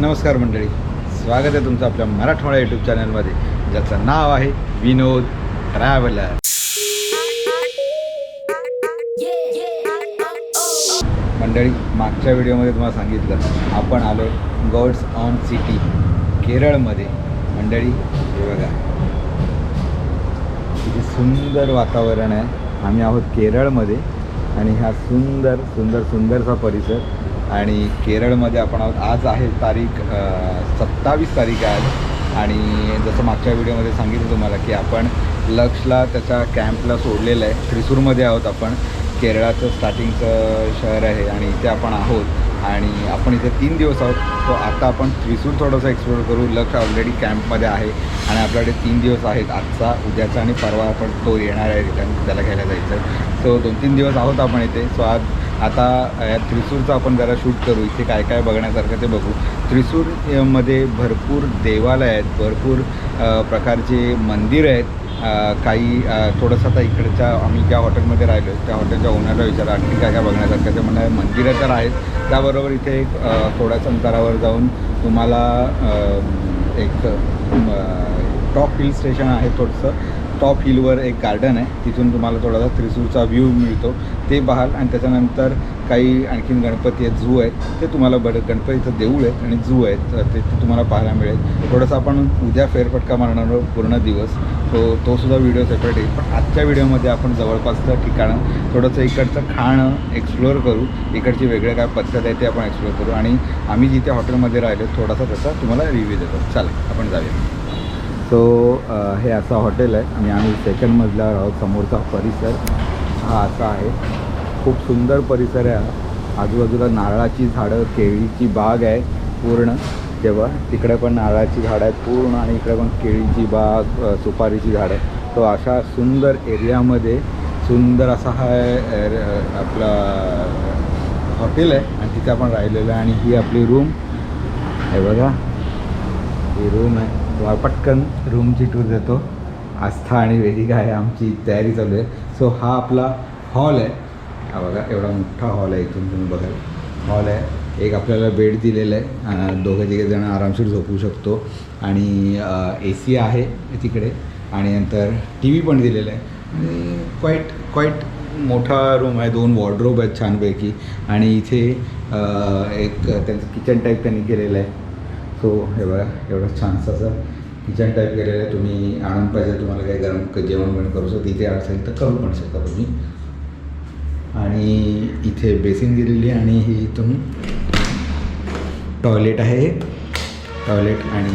नमस्कार मंडळी. स्वागत आहे तुमचं आपल्या मराठवाडा यूट्यूब चॅनलमध्ये ज्याचं नाव आहे विनोद ट्रॅव्हलर. मंडळी मागच्या व्हिडिओमध्ये तुम्हाला सांगितलं आपण आलो गॉड्स ऑन सिटी केरळमध्ये. मंडळी हे बघा. किती सुंदर वातावरण आहे. आम्ही आहोत केरळमध्ये आणि हा सुंदर सुंदर सुंदरसा परिसर आणि केरळमध्ये आपण आहोत. आज आहे तारीख सत्तावीस तारीख आहे आणि जसं मागच्या व्हिडिओमध्ये सांगितलं तुम्हाला की आपण लक्षला त्याच्या कॅम्पला सोडलेलं आहे. त्रिसूरमध्ये आहोत आपण. केरळाचं स्टार्टिंगचं शहर आहे आणि इथे आपण आहोत. आणि आपण इथे तीन दिवस आहोत. सो आता आपण त्रिसूर थोडंसं एक्सप्लोर करू. लक्ष ऑलरेडी कॅम्पमध्ये आहे. आणि आपल्याकडे तीन दिवस आहेत. आजचा उद्याचा आणि परवा आपण तो येणार आहे. रिटर्न त्याला घ्यायला जायचं. सो दोन तीन दिवस आहोत आपण इथे. सो आज आता या त्रिसूरचं आपण जरा शूट करू. इथे काय काय बघण्यासारखं ते बघू. त्रिसूरमध्ये भरपूर देवालय आहेत. भरपूर प्रकारचे मंदिर आहेत. काही थोडंसं आता इकडच्या आम्ही ज्या हॉटेलमध्ये राहिलो त्या हॉटेलच्या ओनरला विचारा आणखी काय काय बघण्यासारखं? ते म्हणणार मंदिरं तर आहेत. त्याबरोबर इथे एक अ, थोड्याच अंतरावर जाऊन तुम्हाला एक टॉप हिल स्टेशन आहे थोडंसं. टॉप हिलवर एक गार्डन आहे. तिथून तुम्हाला थोडासा त्रिसूरचा व्ह्यू मिळतो. ते पाहाल आणि त्याच्यानंतर काही आणखीन गणपती आहेत झू आहेत. ते तुम्हाला बरं गणपतीचं देऊळ आहेत आणि झू आहेत. तर ते तुम्हाला पाहायला मिळेल. थोडंसं आपण उद्या फेरफटका मारणार पूर्ण दिवस. तो तो सुद्धा व्हिडिओ सेपरेट येईल पण आजच्या व्हिडिओमध्ये आपण जवळपासचं ठिकाणं थोडंसं इकडचं खाणं एक्सप्लोअर करू. इकडची वेगळे काय पद्धत आहे ते आपण एक्सप्लोअर करू. आणि आम्ही जिथे हॉटेलमध्ये राहिलो थोडासा त्याचा तुम्हाला रिव्ह्यू देतो. चालेल आपण जाऊया. सो हे असं हॉटेल आहे आणि आम्ही सेकंड मजल्यावर आहोत समोरचा परिसर. हा असा आहे. खूप सुंदर परिसर आहे हा. आजूबाजूला नारळाची झाडं केळीची बाग आहे पूर्ण. तेव्हा तिकडे पण नारळाची झाडं आहेत पूर्ण आणि इकडे पण केळीची बाग सुपारीची झाडं. तो अशा सुंदर एरियामध्ये सुंदर असा हा आपला हॉटेल आहे आणि तिथे आपण राहिलेलं आहे आणि ही आपली रूम हे बघा. ही रूम आहे. तुम्हाला पटकन रूमची टूर देतो. आस्था आणि वेदिका आहे आमची तयारी चालू आहे. सो हा आपला हॉल आहे. हा बघा एवढा मोठा हॉल आहे इथून तुम्ही बघाल. हॉल आहे. एक आपल्याला बेड दिलेलं आहे. दोघं तिघे जण आरामशीर झोपू शकतो. आणि ए सी आहे तिकडे. आणि नंतर टी व्ही पण दिलेला आहे. आणि क्वाईट क्वाईट मोठा रूम आहे. दोन वॉर्ड्रोब आहेत छानपैकी. आणि इथे एक त्यांचं किचन टाईप त्यांनी केलेलं आहे. सो हे बघा एवढं असं किचन टाईप केलेलं आहे. तुम्ही आणून पाहिजे तुम्हाला काही गरम जेवण बिवण करू शकता. तिथे असेल तर करू पण शकता तुम्ही. आणि इथे बेसिन दिलेली आणि ही इथून टॉयलेट आहे टॉयलेट आणि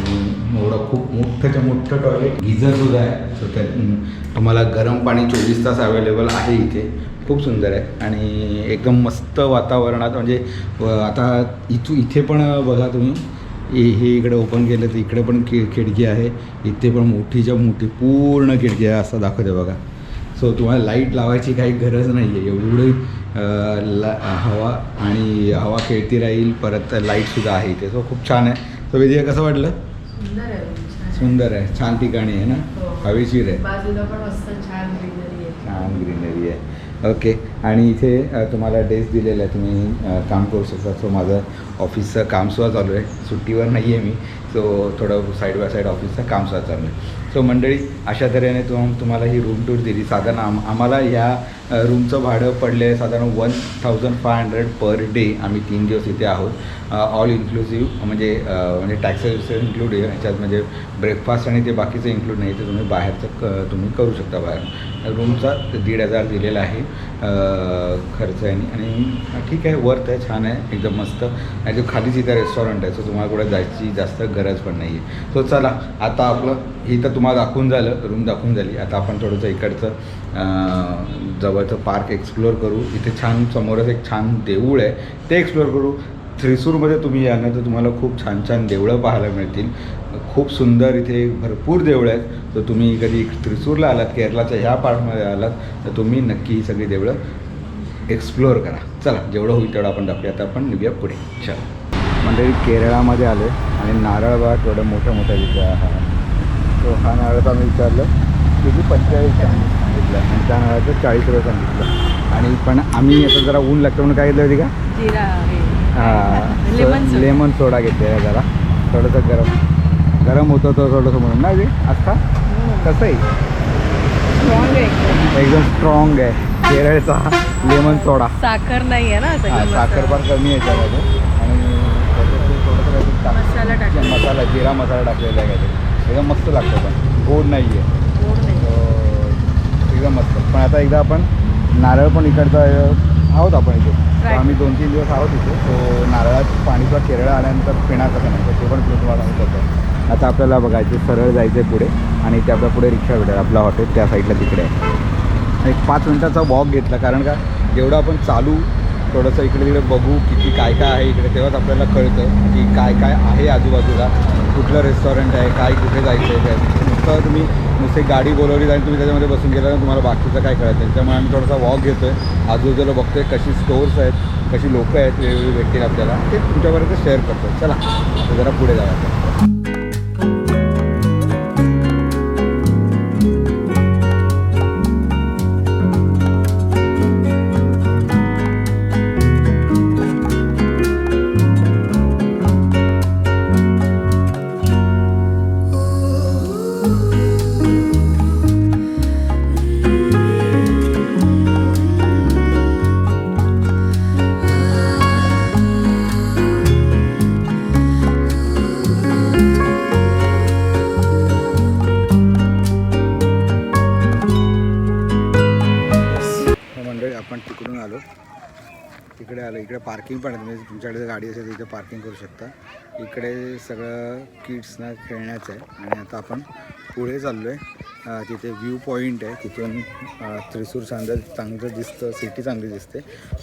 एवढं खूप मोठंच्या मोठं टॉयलेट गिझरसुद्धा आहे. सो त्या तुम्हाला गरम पाणी चोवीस तास अवेलेबल आहे इथे. खूप सुंदर आहे. आणि एकदम मस्त वातावरणात म्हणजे आता इथू इथे पण बघा तुम्ही. हे हे इकडे ओपन केलं तर इकडे पण खि खिडकी आहे. इथे पण मोठीच्या मोठी पूर्ण खिडकी आहे असं दाखवते बघा. सो तुम्हाला लाइट लावायची काही गरज नाही आहे एवढी ला हवा आणि हवा खेळती राहील परत लाईटसुद्धा आहे इथे. सो खूप छान आहे. सो विजय कसं वाटलं? सुंदर आहे. room, छान. सुंदर आहे. छान ठिकाणी आहे ना? हो. हवेशीर आहे बाजूला पण मस्त छान ग्रीनरी आहे छान ग्रीनरी आहे ओके. आणि इथे तुम्हाला डेस्क दिलेला आहे. तुम्ही काम करू शकता. सो माझं ऑफिसचं काम सुद्धा चालू आहे. सुट्टीवर नाही आहे मी. सो थोडं साईड बाय साईड ऑफिसचं काम सुद्धा चालू आहे. सो मंडळी अशा तऱ्हेने तुम तुम्हाला ही रूम टूर दिली. साधारण आम आम्हाला ह्या रूमचं भाडं पडलं आहे साधारण one thousand five hundred per day आम्ही तीन दिवस इथे आहोत. ऑल इन्क्लुसिव्ह म्हणजे म्हणजे टॅक्सेस इन्क्लूड आहे. याच्यात म्हणजे ब्रेकफास्ट आणि ते बाकीचं इन्क्लूड नाही. ते तुम्ही बाहेरचं क तुम्ही करू शकता बाहेर. रूमचा दीड हजार दिलेला आहे. खर्च आहे. आणि ठीक आहे वर्थ आहे. छान आहे. एकदम मस्त. आणि जो खालीच इथं रेस्टॉरंट आहे. सो तुम्हाला कुठे जायची जास्त गरज पण नाही आहे सो चला. आता आपलं ही तर तुम्हाला दाखवून झालं. रूम दाखवून झाली. आता आपण थोडंसं इकडचं जवळचं पार्क एक्सप्लोअर करू. इथे छान समोरच एक छान देऊळ आहे. ते एक्सप्लोअर करू. थ्रिसूरमध्ये तुम्ही याल ना तर तुम्हाला खूप छान छान देवळं पाहायला मिळतील. खूप सुंदर इथे भरपूर देवळं आहेत. तर तुम्ही कधी थ्रिसूरला आलात केरळाच्या ह्या पार्टमध्ये आलात तर तुम्ही नक्की ही सगळी देवळं एक्सप्लोअर करा. चला जेवढं होईल तेवढं आपण दाखवूया. आता आपण निघूया पुढे. चला. म्हणजे केरळामध्ये आलो आणि नारळबाग थोडं मोठ्या मोठ्या विचार हा तो हा नारळ आम्ही विचारलं. किती पंचेचाळीस सांगितलं. आणि त्या नारळाचं चाळीस रुपये सांगितलं. आणि पण आम्ही आता जरा ऊन लागतं म्हणून काय घेतलं होती का? soda. Lemon soda. घेतलेला जरा. थोडंसं गरम. गरम होतं तर थोडंसं म्हणून. ना बी आस्था कसं आहे? एकदम. स्ट्रॉंग आहे. केरळचा लेमन सोडा. साखर नाही आहे ना हा साखर. पण कमी आहे त्यामध्ये. आणि मसाला. मसाला जिरा मसाला टाकलेला आहे एकदम मस्त लागतं पण. गोड नाही आहे एकदम मस्त. पण आता एकदा आपण नारळ पण इकडचा आहोत आपण इथे. आम्ही दोन तीन दिवस आहोत इथे. तो नारळात पाणीचा केरळ आल्यानंतर पिण्याचं का नाही ते पण तुम्हाला सांगतो आता आपल्याला बघायचे सरळ जायचं आहे पुढे. आणि ते आपल्या पुढे रिक्षा भेटेल आपला हॉटेल त्या साईडला तिकडे आहे. एक पाच मिनटाचा वॉक घेतला कारण का जेवढं आपण चालू थोडंसं इकडे तिकडे बघू किती काय काय आहे इकडे तेव्हाच आपल्याला कळतं की काय काय आहे आजूबाजूला कुठलं रेस्टॉरंट आहे काय कुठे जायचं आहे काय. नुसतं तुम्ही नुसते गाडी बोलवली आणि तुम्ही त्याच्यामध्ये बसून गेला तर तुम्हाला बाकीचं काय कळतं त्यामुळे आम्ही थोडासा वॉक घेतो आहे आजूबाजूला बघतोय कशी स्टोर्स आहेत कशी लोकं आहेत वेगवेगळी व्यक्ती आपल्याला ते तुमच्यापर्यंत शेअर करतो चला जरा पुढे जाऊया आलं इकडे पार्किंग पण आहे. तुम्ही तुमच्याकडे जर गाडी असेल तर इथे पार्किंग करू शकता. इकडे सगळं किड्सना खेळण्याचं आहे. आणि आता आपण पुढे चाललो आहे तिथे व्ह्यू पॉईंट आहे. तिथून त्रिसूर चांगलं चांगलं दिसतं सिटी चांगली दिसते.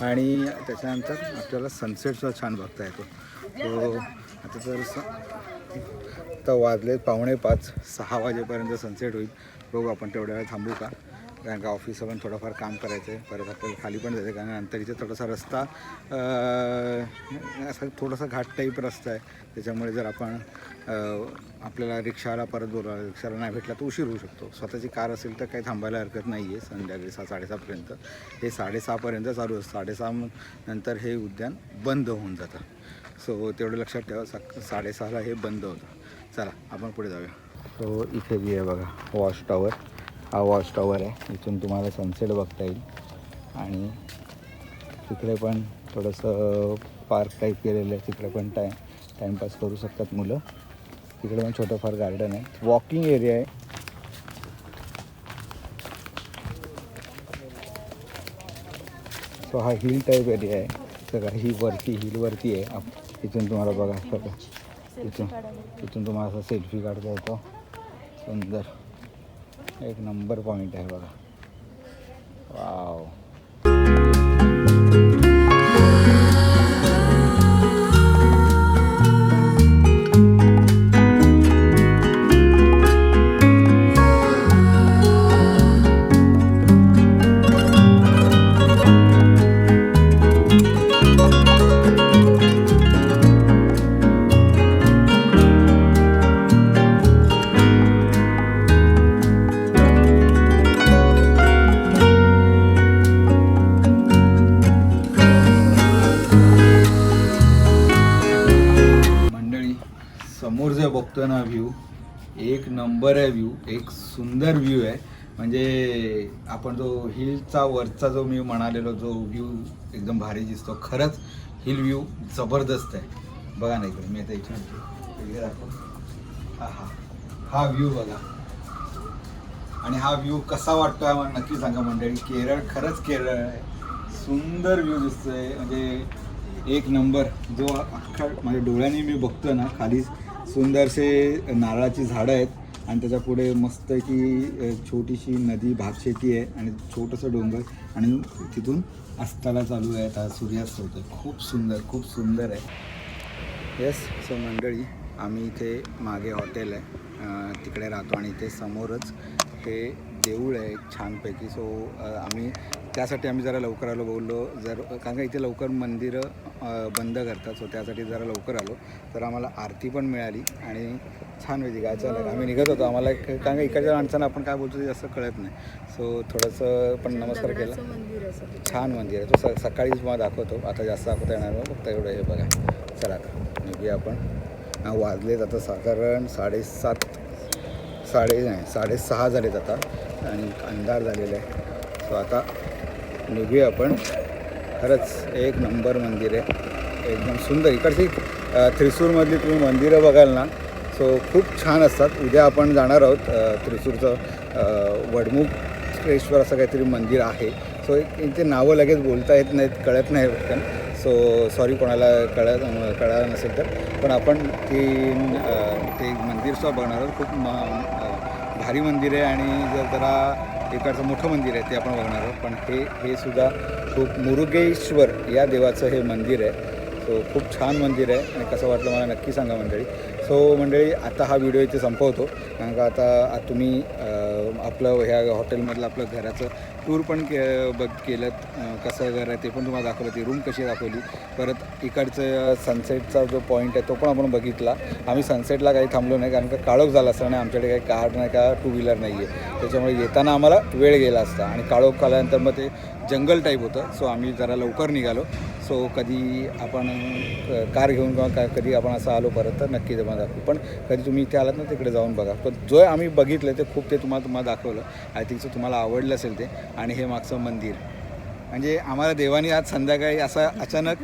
आणि त्याच्यानंतर आपल्याला सनसेटसुद्धा छान बघता येतो. तो आता जर आता वाजले पावणे पाच. सहा वाजेपर्यंत सनसेट होईल. बघू आपण तेवढ्या वेळ थांबू का? कारण का ऑफिसचं पण थोडंफार काम करायचं आहे. परत आपल्याला खाली पण जायचं आहे कारण नंतर इथे थोडासा रस्ता असा थोडासा घाट टाईप रस्ता आहे. त्याच्यामुळे जर आपण आपल्याला रिक्षाला परत बोला रिक्षाला नाही भेटला तर उशीर होऊ शकतो. स्वतःची कार असेल तर काही थांबायला हरकत नाही आहे संध्याकाळी सहा साडेसहापर्यंत हे साडेसहापर्यंत चालू असतं. साडेसहा नंतर हे उद्यान बंद होऊन जातं. सो तेवढं लक्षात ठेवा. सा साडेसहाला हे बंद होतं. चला आपण पुढे जाऊया. सो इथे बी आहे बघा वॉच टॉवर. हा वॉच टॉवर आहे. इथून तुम्हाला सनसेट बघता येईल. आणि तिकडे पण थोडंसं पार्क टाईप केलेलं आहे. तिकडे पण टाईम टाईमपास करू शकतात मुलं. तिकडे पण छोटंफार गार्डन आहे. वॉकिंग एरिया आहे. सो हा हिल टाईप एरिया आहे. सगळं ही वरती हिलवरती आहे. आप- इथून तुम्हाला बघा. सगळं इथून इथून तुम्हाला असं सेल्फी काढता येतो. सुंदर. एक नंबर पॉईंट आहे बघा. वाव. एक नंबर आहे व्ह्यू एक सुंदर व्ह्यू आहे. म्हणजे आपण जो हिलचा वरचा जो मी म्हणालेलो जो व्ह्यू एकदम भारी दिसतो खरंच हिल व्ह्यू जबरदस्त आहे. बघा ना इकडे मी आता इथे इकडे दाखव. हा हा. हा व्ह्यू बघा. आणि हा व्ह्यू कसा वाटतो आहे मला नक्की सांगा मंडळी. केरळ खरंच केरळ आहे. सुंदर व्ह्यू दिसतोय. म्हणजे एक नंबर. जो अख्खा माझ्या डोळ्याने मी बघतो ना खालीच. सुंदरसे नारळाची झाडं आहेत आणि त्याच्या पुढे मस्त की छोटीशी नदी भातशेती आहे आणि छोटंसं डोंगर आणि तिथून अस्ताला चालू आहे आता सूर्यास्त होतोय. खूप सुंदर खूप सुंदर आहे. येस सो मंडळी आम्ही इथे मागे हॉटेल आहे. तिकडे राहतो आणि इथे समोरच हे देऊळ आहे छानपैकी. सो आम्ही त्यासाठी आम्ही जरा लवकर आलो बोललो. जर कारण का इथे लवकर मंदिरं बंद करतात सो त्यासाठी जरा लवकर आलो. तर आम्हाला आरती पण मिळाली आणि छान होती काय अचानक आम्ही निघत होतो. आम्हाला एक- कारण का इकडच्या माणसांना आपण काय बोलतो ते जास्त कळत नाही. सो थोडंसं पण नमस्कार केला. छान मंदिर आहे. तो स सकाळीच मला दाखवतो. आता जास्त दाखवता येणार नाही. फक्त एवढं हे बघा. चला आता निघूया आपण. हा, वाजलेत आता साधारण साडेसात साडे नाही साडेसहा झालेत आता. आणि अंधार झालेला आहे. सो आता निघूया आपण. खरंच एक नंबर मंदिर आहे. एकदम सुंदर. इकडची त्रिसूरमधली तुम्ही मंदिरं बघाल ना सो खूप छान असतात. उद्या आपण जाणार आहोत त्रिसूरचं वडमुखेश्वर असं काहीतरी मंदिर आहे. सो एक नावं लगेच बोलता येत नाहीत कळत नाही पटकन. सो सॉरी कोणाला कळत कळालं नसेल तर. पण आपण ती ते मंदिरसुद्धा बघणार आहोत. खूप म भारी मंदिर आहे आणि जर जरा इकडचं मोठं मंदिर आहे ते आपण बघणार आहोत. पण हे हे सुद्धा खूप मुरुगेश्वर या देवाचं हे मंदिर आहे. सो खूप छान मंदिर आहे आणि कसं वाटलं मला नक्की सांगा मंडळी. सो मंडळी आता हा व्हिडिओ इथे संपवतो. कारण का आता तुम्ही आपलं ह्या हॉटेलमधलं आपलं घराचं टूर पण के बघ केलं कसं घर आहे ते पण तुम्हाला दाखवलं. ती रूम कशी दाखवली. परत इकडचं सनसेटचा जो पॉईंट आहे तो पण आपण बघितला. आम्ही सनसेटला काही थांबलो नाही कारण का काळोख झाला असता आणि आमच्याकडे काही कार नाही का टू व्हीलर नाही आहे त्याच्यामुळे येताना आम्हाला वेळ गेला असता. आणि काळोख आल्यानंतर मग ते जंगल टाईप होतं. सो आम्ही जरा लवकर निघालो. सो कधी आपण कार घेऊन किंवा का कधी आपण असं आलो परत तर नक्की तुम्हाला दाखवू. पण कधी तुम्ही इथे आलात ना तिकडे जाऊन बघा. पण जो आम्ही बघितलं ते खूप ते तुम्हाला तुम्हाला दाखवलं. आय थिंक सो तुम्हाला आवडलं असेल ते. आणि हे मागचं मंदिर. म्हणजे आम्हाला देवानी आज संध्याकाळी असं अचानक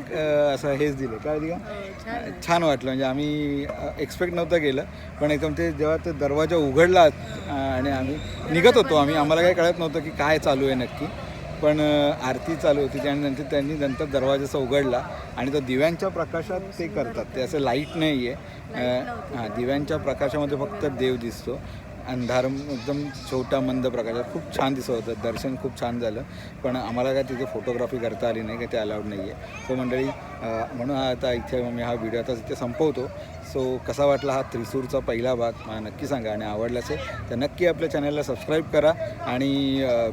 असं हेच दिलं. काय दिलं छान वाटलं. म्हणजे आम्ही एक्सपेक्ट नव्हतं केलं. पण एकदम ते जेव्हा ते दरवाजा उघडला अ, आणि आम्ही निघत होतो आम्ही. आम्हाला काही कळत नव्हतं की काय चालू आहे नक्की. पण आरती चालू होती आणि नंतर त्यांनी नंतर दरवाजा असा उघडला आणि तो दिव्यांच्या प्रकाशात ते करतात. ते असं लाइट नाही आहे हां दिव्यांच्या प्रकाशामध्ये फक्त देव दिसतो. अंधार एकदम छोटा मंद प्रकाशात खूप छान दिसत होतं. दर्शन खूप छान झालं. पण आम्हाला काय तिथे फोटोग्राफी करता आली नाही काय ते अलाउड नाही आहे सो मंडळी म्हणून हा आता इथे मी हा व्हिडिओ आता इथे संपवतो. सो कसा वाटला हा त्रिसूरचा पहिला भाग? मला नक्की सांगा. आणि आवडला असेल तर नक्की आपल्या चॅनलला सबस्क्राईब करा. आणि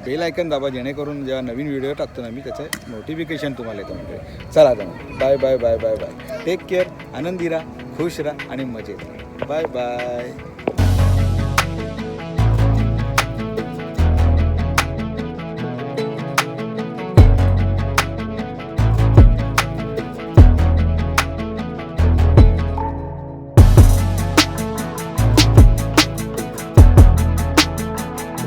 बेल आयकन दाबा जेणेकरून जेव्हा नवीन व्हिडिओ टाकतो ना मी त्याचं नोटिफिकेशन तुम्हाला येतं म्हणजे चला तर bye bye bye bye bye take care आनंदी राहा खुश राहा आणि मजेत राहा. Bye bye